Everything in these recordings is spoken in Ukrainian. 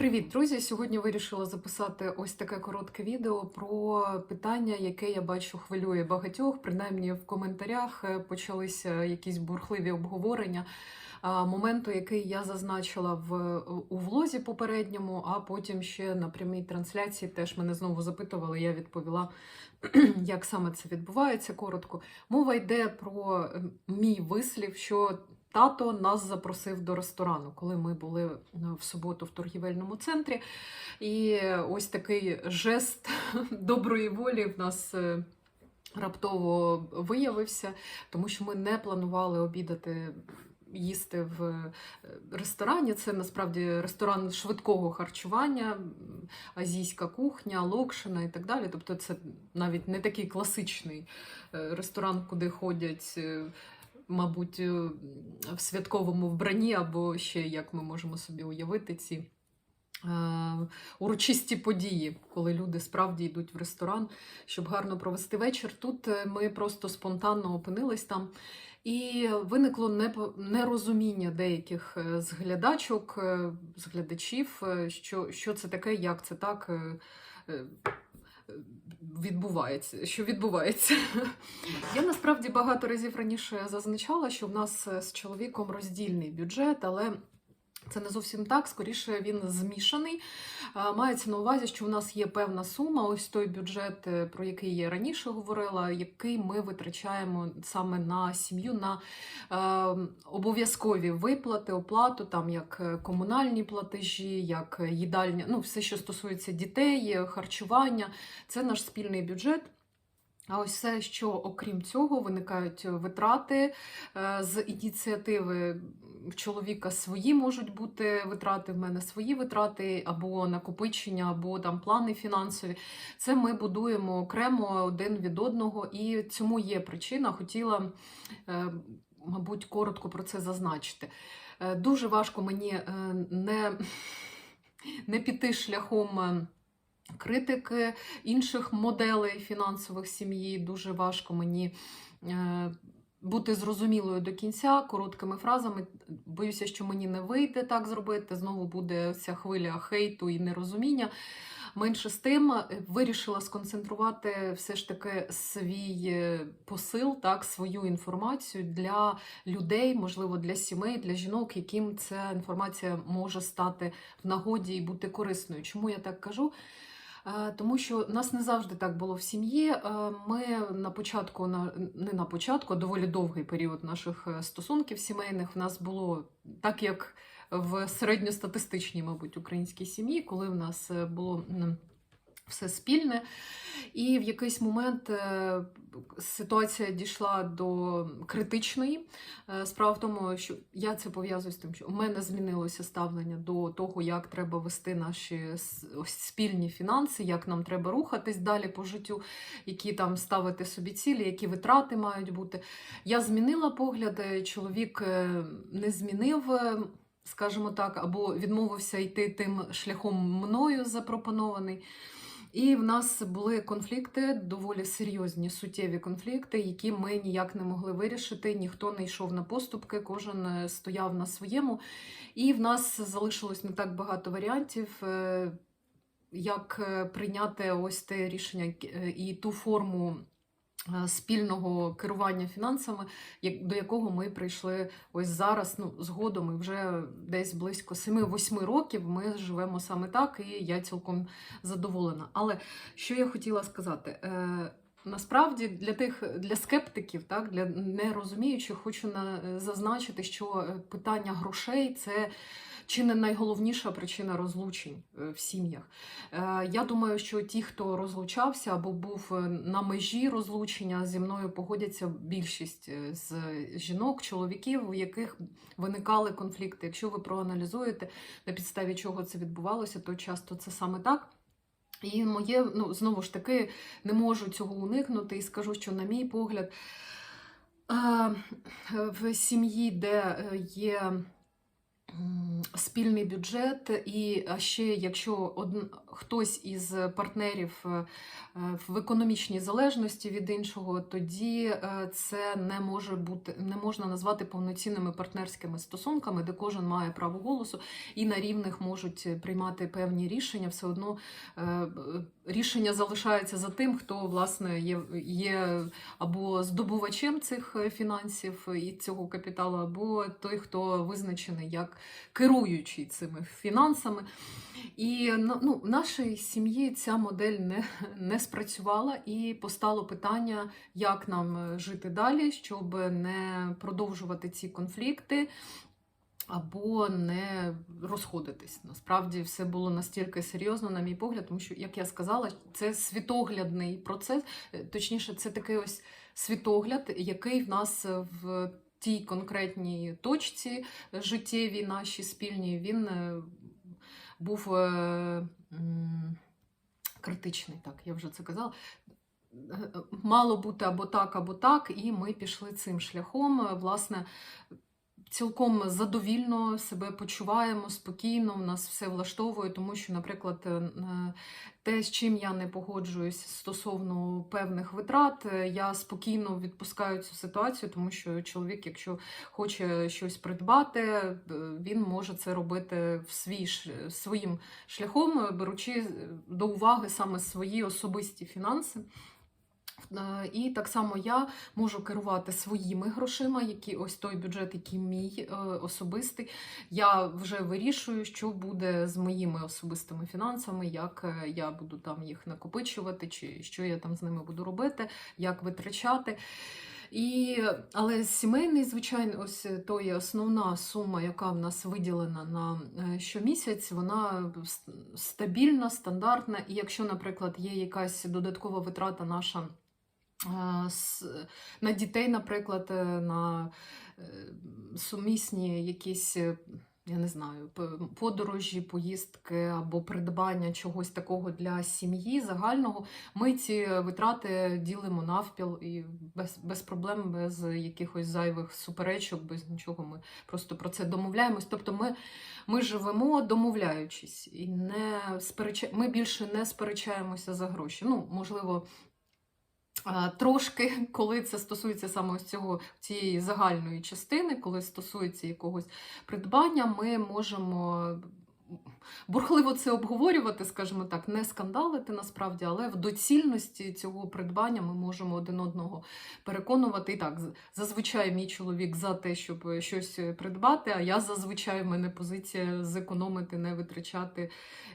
Привіт, друзі! Сьогодні вирішила записати ось таке коротке відео про питання, яке я бачу хвилює багатьох. Принаймні в коментарях е, почалися якісь бурхливі обговорення моменту, який я зазначила в у влозі попередньому, а потім ще на прямій трансляції теж мене знову запитували. Я відповіла, як саме це відбувається. Коротко мова йде про мій вислів, що Тато нас запросив до ресторану, коли ми були е, в суботу в торгівельному центрі. І ось такий жест доброї волі в нас е, раптово виявився, тому що ми не планували обідати. Їсти в е, ресторані. Це насправді ресторан швидкого харчування, азійська кухня, локшина і так далі. Тобто, це навіть не такий класичний ресторан, куди ходять мабуть, е, в святковому вбранні, або ще як ми можемо собі уявити ці. е, Урочисті події, коли люди справді йдуть в ресторан, щоб гарно провести вечір. Тут е, ми просто спонтанно опинились там, і виникло нерозуміння деяких е, з глядачок, е, з глядачів, е, що, що це таке, як це так відбувається, що відбувається. Я насправді багато разів раніше зазначала, що в нас е, з чоловіком роздільний бюджет, але це не зовсім так, скоріше він змішаний. Мається на увазі, що в нас є певна сума, ось той бюджет, е, про який я раніше говорила, який ми витрачаємо саме на сім'ю, на е, обов'язкові виплати, оплату, там як е, комунальні платежі, як їдальня, ну все, що стосується дітей, е, харчування, це наш спільний бюджет. А ось все, що окрім цього, виникають витрати е, з ініціативи в чоловіка свої можуть бути витрати, в мене свої витрати, або накопичення, або там плани фінансові. Це ми будуємо окремо один від одного, і цьому є причина. Хотіла, е, мабуть, коротко про це зазначити. Е, Дуже важко мені е, не, не піти шляхом. Критики інших моделей фінансових сім'ї дуже важко мені е, бути зрозумілою до кінця, короткими фразами. Боюся, що мені не вийде так зробити. Знову буде ця хвиля хейту і нерозуміння. Менше з тим, е, вирішила сконцентрувати все ж таки свій е, посил, так, свою інформацію для людей, можливо, для сімей, для жінок, яким ця інформація може стати в нагоді і бути корисною. Чому я так кажу? Е, Тому що нас не завжди так було в сім'ї. Е, Ми на початку, не на початку, а доволі довгий період наших е, стосунків сімейних в нас було так, як в середньостатистичній, мабуть, українській сім'ї, коли в нас було все спільне. І в якийсь момент е, ситуація дійшла до критичної. Е, Справа в тому, що я це пов'язую з тим, що у мене змінилося ставлення до того, як треба вести наші спільні фінанси, як нам треба рухатись далі по життю, які там ставити собі цілі, які витрати мають бути. Я змінила погляди, чоловік е, не змінив. Скажімо так, або відмовився йти тим шляхом мною запропонований. І в нас були конфлікти, доволі серйозні суттєві конфлікти, які ми ніяк не могли вирішити. Ніхто не йшов на поступки, кожен е, стояв на своєму. І в нас залишилось не так багато варіантів, е, як е, прийняти ось те рішення і ту форму. Е, Спільного керування фінансами, до якого ми прийшли ось зараз, ну згодом, і вже десь близько 7-8 років ми живемо саме так, і я цілком задоволена. Але що я хотіла сказати? Е, Насправді для тих для скептиків, так для нерозуміючих, хочу на, зазначити, що е, питання грошей це чи не найголовніша причина розлучень е, в сім'ях. Е, Я думаю, що ті, хто розлучався або був е, на межі розлучення, зі мною погодяться більшість з жінок, чоловіків, у яких виникали конфлікти. Якщо ви проаналізуєте, на підставі чого це відбувалося, то часто це саме так. І моє, ну, знову ж таки, не можу цього уникнути і скажу, що, на мій погляд, в сім'ї, де є спільний бюджет, і ще якщо один, хтось із партнерів е, в економічній залежності від іншого, тоді е, це не може бути не можна назвати повноцінними партнерськими стосунками, де кожен має право голосу і на рівних можуть приймати певні рішення. Все одно е, рішення залишається за тим, хто власне є, є або здобувачем цих фінансів і цього капіталу, або той, хто визначений як керуючий цими фінансами. І ну, ну, в нашій сім'ї ця модель не, не спрацювала, і постало питання, як нам е, жити далі, щоб не продовжувати ці конфлікти. Або не розходитись. Насправді все було настільки серйозно, на мій погляд, тому що, як я сказала, це світоглядний процес, е, точніше, це такий ось світогляд, який в нас е, в тій конкретній точці життєвій нашій спільній, він е, був е, критичний, так, я вже це казала. Мало бути або так, або так, і ми пішли цим шляхом. Е, Власне, цілком задовільно себе почуваємо спокійно, у нас все влаштовує, тому що, наприклад, те, з чим я не погоджуюсь стосовно певних витрат, е, я спокійно відпускаю цю ситуацію, тому що чоловік, якщо хоче щось придбати, е, він може це робити в свій своїм шляхом, е, беручи до уваги саме свої особисті фінанси. Е, І так само я можу керувати своїми грошима, які ось той бюджет, який мій е, особистий. Я вже вирішую, що буде з моїми особистими фінансами, як е, я буду там їх накопичувати, чи що я там з ними буду робити, як витрачати. І, але сімейний, звичайно, ось то є основна сума, яка в нас виділена на щомісяць, вона стабільна, стандартна. І якщо, наприклад, є якась додаткова витрата наша на дітей, наприклад, е, на е, сумісні якісь. е, Я не знаю, подорожі, поїздки або придбання чогось такого для сім'ї загального. Ми ці витрати ділимо навпіл і без, без проблем, без якихось зайвих суперечок, без нічого. Ми просто про це домовляємось. Тобто ми, ми живемо домовляючись і не спереча... ми більше не сперечаємося за гроші. Ну, можливо. Трошки, коли це стосується саме ось цього цієї загальної частини, коли стосується якогось придбання, ми можемо бурхливо це обговорювати, скажімо так, не скандалити насправді, але в доцільності цього придбання ми можемо один одного переконувати. І так, зазвичай мій чоловік за те, щоб щось придбати, а я зазвичай в мене позиція зекономити, не витрачати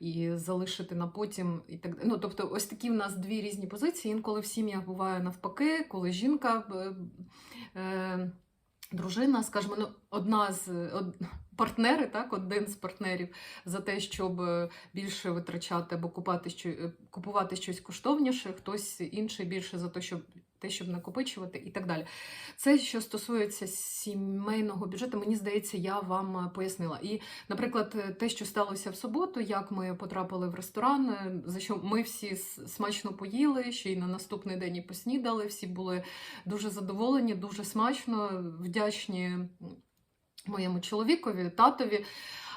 і залишити на потім. І так ну, тобто, ось такі в нас дві різні позиції. Інколи в сім'ях буває навпаки, коли жінка. е, е, Дружина, скажімо, ну, одна з од, партнери, так, один з партнерів за те, щоб е, більше витрачати або купати, що, е, купувати щось коштовніше, хтось інший більше за те, щоб те, щоб накопичувати і так далі. Це що стосується сімейного бюджету, мені здається, я вам е, пояснила. І, наприклад, е, те, що сталося в суботу, як ми потрапили в ресторан, е, за що ми всі смачно поїли, ще й на наступний день і поснідали, всі були дуже задоволені, дуже смачно, вдячні моєму чоловікові, татові.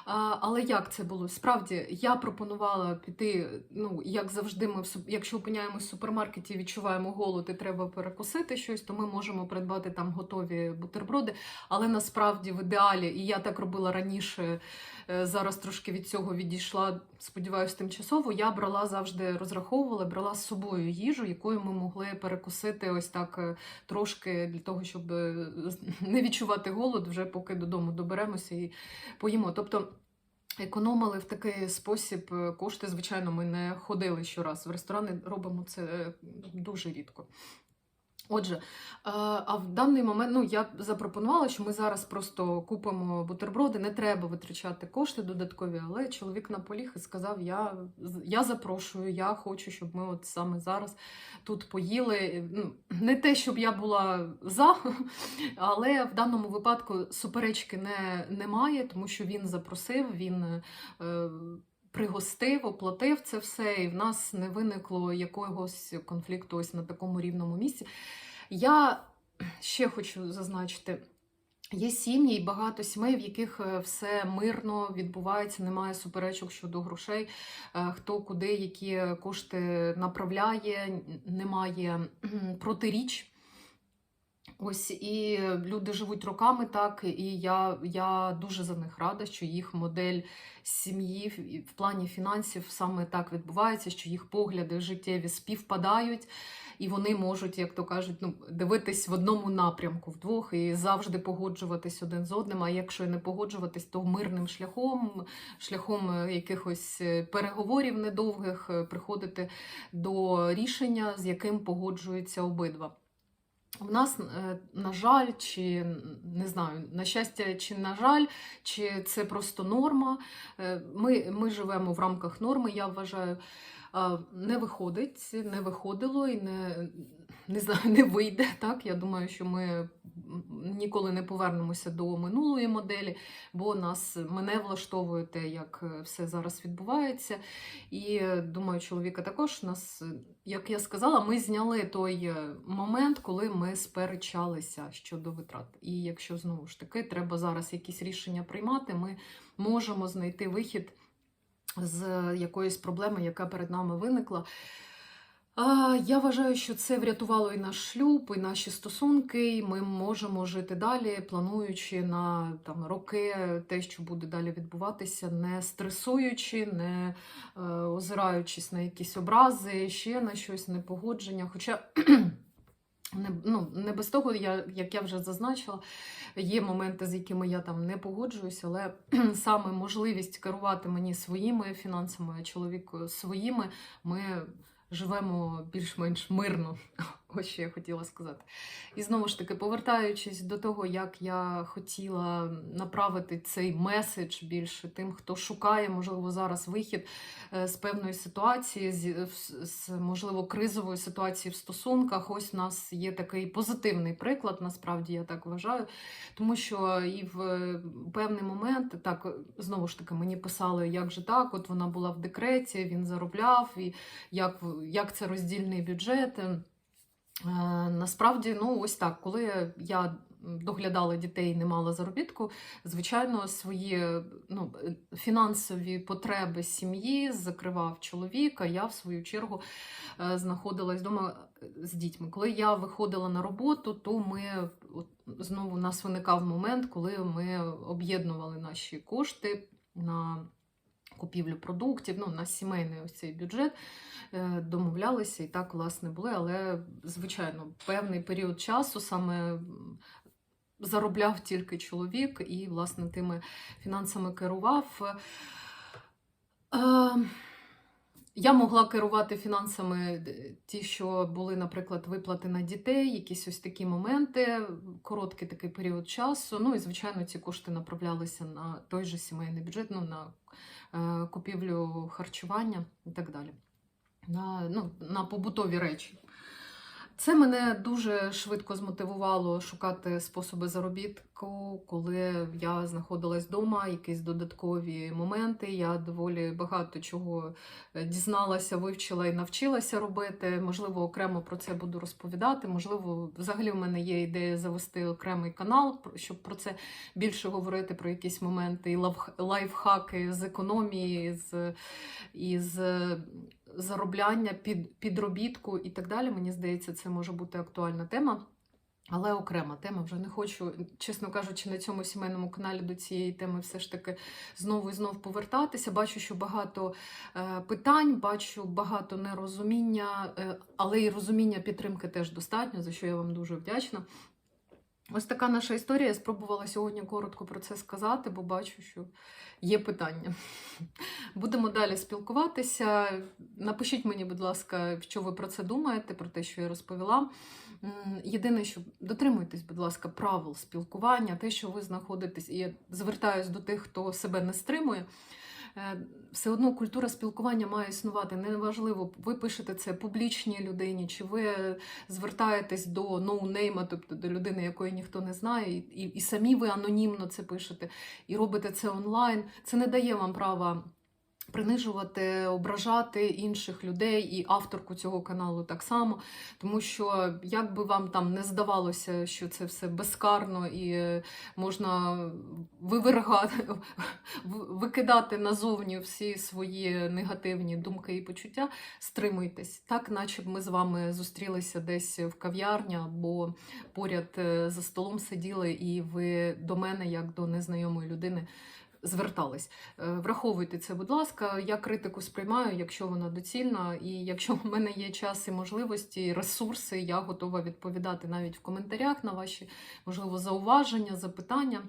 Але як це було? Справді, я пропонувала піти. Ну, як завжди, ми в якщо опиняємось в супермаркеті, відчуваємо голод і треба перекусити щось, то ми можемо придбати там готові бутерброди. Але насправді в ідеалі, і я так робила раніше, зараз трошки від цього відійшла, сподіваюся, тимчасово. Я брала завжди розраховувала, брала з собою їжу, якою ми могли перекусити ось так е, трошки для того, щоб е, не відчувати голод, вже поки додому доберемося і поїмо. Тобто. Економили в такий спосіб е, кошти. Звичайно, ми не ходили щораз в ресторани, робимо це е, дуже рідко. Отже, е, а в даний момент ну, я запропонувала, що ми зараз просто купимо бутерброди, не треба витрачати кошти додаткові, але чоловік наполіг і сказав: я, я запрошую, я хочу, щоб ми от саме зараз тут поїли. Ну, не те, щоб я була за, але в даному випадку суперечки не, немає, тому що він запросив, він. Пригостив, оплатив це все, і в нас не виникло якогось конфлікту ось на такому рівному місці. Я ще хочу зазначити, Є сім'ї і багато сімей, в яких е, все мирно відбувається, немає суперечок щодо грошей, е, хто куди які кошти направляє, немає протиріч. Ось і люди живуть роками так, і я, я дуже за них рада, що їх модель сім'ї в- плані фінансів саме так відбувається, що їх погляди життєві співпадають, і вони можуть, як то кажуть, ну, дивитись в одному напрямку вдвох і завжди погоджуватись один з одним. А якщо не погоджуватись, то мирним шляхом, шляхом е, якихось е, переговорів недовгих, е, приходити до рішення, з яким погоджуються обидва. В нас, е, на жаль, чи не знаю, на щастя, чи на жаль, чи це просто норма. е, Ми, ми живемо в рамках норми, я вважаю. Не виходить, не виходило і не, не знаю, не вийде. Так? Я думаю, що ми ніколи не повернемося до минулої моделі, бо нас мене влаштовує те, як е, все зараз відбувається. І е, думаю, чоловіка також нас, е, як я сказала, ми зняли той момент, коли ми сперечалися щодо витрат. І якщо знову ж таки треба зараз якісь рішення приймати, ми можемо знайти вихід з якоїсь проблеми, яка перед нами виникла. Я вважаю, що це врятувало і наш шлюб, і наші стосунки. і Ми можемо жити далі, плануючи на там роки те, що буде далі відбуватися, не стресуючи, не е, озираючись на якісь образи, ще на щось непогодження. Хоча не, ну, не без того, я, як я вже зазначила, є моменти, з якими я там не погоджуюся, але саме можливість керувати мені своїми фінансами, а чоловіку своїми, ми живемо більш-менш мирно. Ось що я хотіла сказати. І знову ж таки, повертаючись до того, як я хотіла направити цей меседж більше тим, хто шукає, можливо, зараз вихід е, з певної ситуації, з, з- можливо кризової ситуації в стосунках. Ось у нас є такий позитивний приклад, насправді я так вважаю. Тому що і в е, певний момент, так знову ж таки, мені писали, як же так, от вона була в декреті, він заробляв, і як, як це роздільний бюджет. Е, Насправді, ну ось так, коли я доглядала дітей, не мала заробітку, звичайно, свої ну, е, фінансові потреби сім'ї закривав чоловік, а я в свою чергу е, знаходилась вдома з дітьми. Коли я виходила на роботу, то ми знову у нас виникав момент, коли ми об'єднували наші кошти на купівлю продуктів, ну, на сімейний ось цей бюджет е, домовлялися і так, власне, були. Але, звичайно, певний період часу саме заробляв тільки чоловік і, власне, тими фінансами керував. Е, Я могла керувати фінансами е, ті, що були, наприклад, виплати на дітей, якісь ось такі моменти, короткий такий період часу. Ну і, звичайно, ці кошти направлялися на той же сімейний бюджет, ну, на купівлю харчування і так далі. На, ну, на побутові речі. Це мене дуже швидко змотивувало шукати способи заробітку, коли я знаходилась вдома, якісь додаткові моменти. Я доволі багато чого е, дізналася, вивчила і навчилася робити. Можливо, окремо про це буду розповідати. Можливо, взагалі в мене є ідея завести окремий канал, щоб про це більше говорити, про якісь моменти і лайфхаки з економії, з, і з заробляння, під, підробітку і так далі. Мені здається, це може бути актуальна тема. Але окрема тема вже не хочу, чесно кажучи, на цьому сімейному каналі до цієї теми все ж таки знову і знову повертатися. Бачу, що багато е, питань, бачу багато нерозуміння, е, але і розуміння підтримки теж достатньо, за що я вам дуже вдячна. Ось така наша історія. Я спробувала сьогодні коротко про це сказати, бо бачу, що є питання. Будемо далі спілкуватися. Напишіть мені, будь ласка, що ви про це думаєте, про те, що я розповіла. Єдине, що дотримуйтесь, будь ласка, правил спілкування, те, що ви знаходитесь, і я звертаюсь до тих, хто себе не стримує. Е, Все одно культура спілкування має існувати. Неважливо, ви пишете це публічній людині, чи ви звертаєтесь до ноунейма, тобто до людини, якої ніхто не знає, і, і, і самі ви анонімно це пишете, і робите це онлайн. Це не дає вам права Принижувати, ображати інших людей і авторку цього каналу так само, тому що як би вам там не здавалося, що це все безкарно і е, можна вивергати, викидати назовні всі свої негативні думки і почуття, стримуйтесь, так наче б ми з вами зустрілися десь в кав'ярні або поряд е, за столом сиділи, і ви до мене, як до незнайомої людини, звертались. Е, Враховуйте це, будь ласка. Я критику сприймаю, якщо вона доцільна, і якщо в мене є час і можливості, ресурси, я готова відповідати навіть в коментарях на ваші, можливо, зауваження, запитання.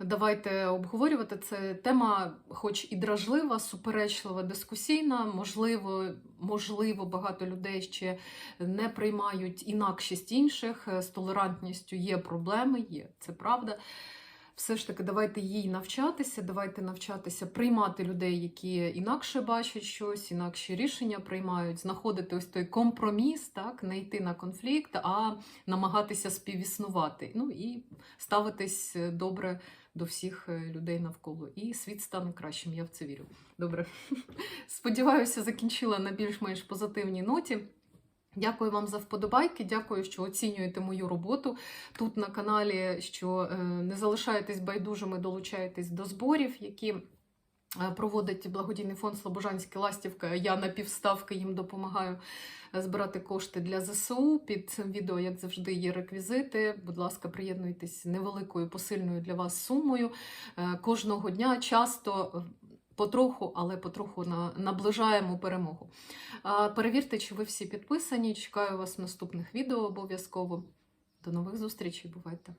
Давайте обговорювати це. Тема, хоч і дражлива, суперечлива, дискусійна. Можливо, можливо, багато людей ще не приймають інакшість інших. З толерантністю є проблеми, є це правда. Все ж таки, давайте їй навчатися, давайте навчатися приймати людей, які інакше бачать щось, інакші рішення приймають, знаходити ось той компроміс, так, не йти на конфлікт, а намагатися співіснувати. Ну і ставитись добре до всіх е, людей навколо. І світ стане кращим, я в це вірю. Добре. Сподіваюся, закінчила на більш-менш позитивній ноті. Дякую вам за вподобайки. Дякую, що оцінюєте мою роботу тут на каналі. Що е, не залишаєтесь байдужими, долучаєтесь до зборів, які е, проводить благодійний фонд Слобожанська ластівка. Я на півставки їм допомагаю е, збирати кошти для ЗСУ. Під цим відео, як завжди, є реквізити. Будь ласка, приєднуйтесь невеликою посильною для вас сумою. Кожного дня часто. Потроху, але потроху на- наближаємо перемогу. Перевірте, чи ви всі підписані. Чекаю вас в наступних відео обов'язково. До нових зустрічей. Бувайте!